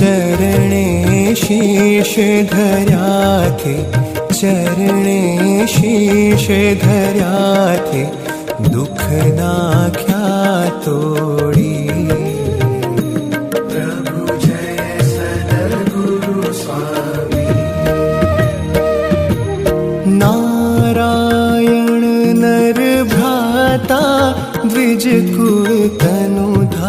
चरणे शीश धर्याके चरणे शीश धर्याके दुःख नाख्या तोडी प्रभु जय सदर गुरु स्वामी नारायण नर भता विज कु तनुधा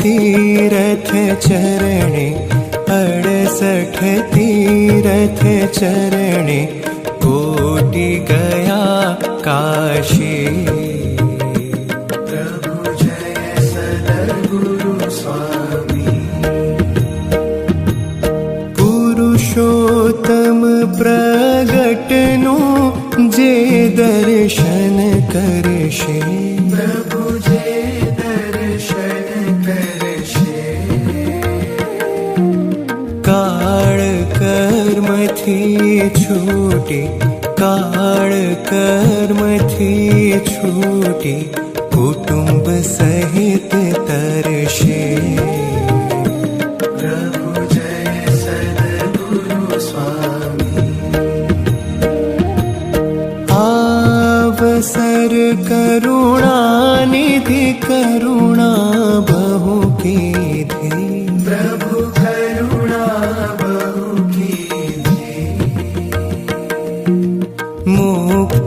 तीरथ चरणे अडसठ तीरथ चरणि कोटि गया काशी पुरुषोत्तम प्रगनो जे दर्शन करशे कर्षी कर्मथी छूटी काळ कर्मथी छूटी कुटुंब सहित तरशे सर करुणा निधि करुणा बहु की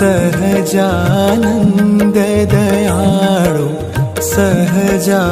सहजानन्द दयाळु सहजा